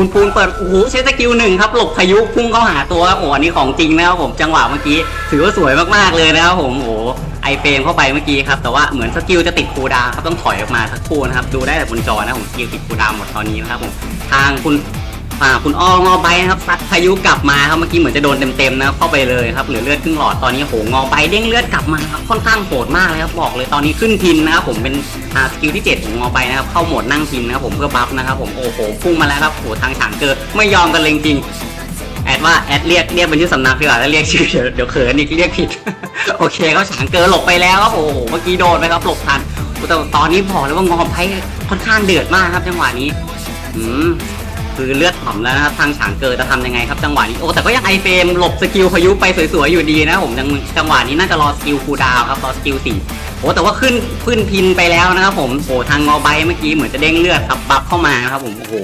คุณปูนเปิดโอ้โหใช้สกิลหนึ่งครับหลบพายุพุ่งเข้าหาตัวครับโอ้โอันนี้ของจริงนะครับผมจังหวะเมื่อกี้ถือว่าสวยมากๆเลยนะครับผมโอ้ไอเฟรมเข้าไปเมื่อกี้ครับแต่ว่าเหมือนสกิลจะติดคูดาวครับต้องถอยออกมาสักครู่นะครับดูได้แต่บนจอนะผมสกิลติดคูดาวหมดตอนนี้นะครับผมทางคุณ อ่าคุณอ้อมอใบนะครับซัดพายุกลับมาครับเมื่อกี้เหมือนจะโดนเต็มๆนะครับเข้าไปเลยครับเหลือเลือดครึ่งหลอดตอนนี้โหงอใบเด้งเลือดกลับมาครับค่อนข้างโหดมากเลยครับบอกเลยตอนนี้ขึ้นพินนะครับผมเป็นอ่าสกิลที่7ของงอใบนะครับเข้าโหมดนั่งพินนะครับผมเพื่อบัฟนะครับผมโอ้โหพุ่งมาแล้วครับโหทางฉางเกิดไม่ยอมกันเลยจริงแอดว่าแอดเรียกเรียกเป็นชื่อสำนักดีกว่าแล้วเรียกชื่อเดี๋ยวเดี๋ยวเขินอีกเรียกผิด โอเคเขาฉางเกิดหลบไปแล้วครับโอ้โหเมื่อกี้โดนไปครับหลบทันแต่ตอนนี้บอกเลยว่างอไพ่ค่อนข้างเดือดมากครับจังหวะนี้ อืม คือเลือดถ่อมแล้วนะครับทางฉางเกิดจะทำยังไงครับจังหวะนี้โอ้แต่ก็ยังไอเฟรมหลบสกิลพายุไปสวยๆอยู่ดีนะผมยังจังหวะนี้น่าจะรอสกิลคูดาวครับรอสกิลสี่โอ้แต่ว่าขึ้นขึ้นพินไปแล้วนะครับผมโอ้ทางงอใบเมื่อกี้เหมือนจะเด้งเลือดครับบัฟเข้ามานะครับผมโอ้โห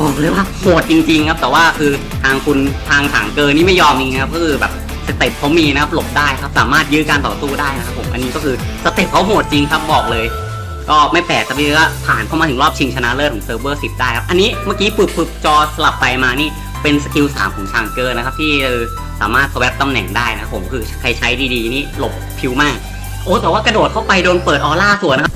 บอกเลยว่าโหดจริง ๆ ครับ แต่ว่าคือทางคุณทางฉางเกินนี่ไม่ยอมจริงครับก็คือแบบสเต็ปเขามีนะครับหลบได้ครับสามารถยื้อการต่อสู้ได้นะครับผมอันนี้ก็คือสเต็ปเขาโหดจริงครับบอกเลย ก็ไม่แปลกครับพี่ก็ผ่านเข้ามาถึงรอบชิงชนะเลิศของเซิร์ฟเวอร์สิบได้ครับ อันนี้เมื่อกี้ปึบปึบจอสลับไปมานี่เป็นสกิล3ของชางเกอร์นะครับ ที่เออสามารถสวปตำแหน่งได้นะครับผมคือใครใช้ดีๆ นี่หลบผิวมาก โอ้แต่ว่ากระโดดเข้าไปโดนเปิดออร่าสวนนะครับ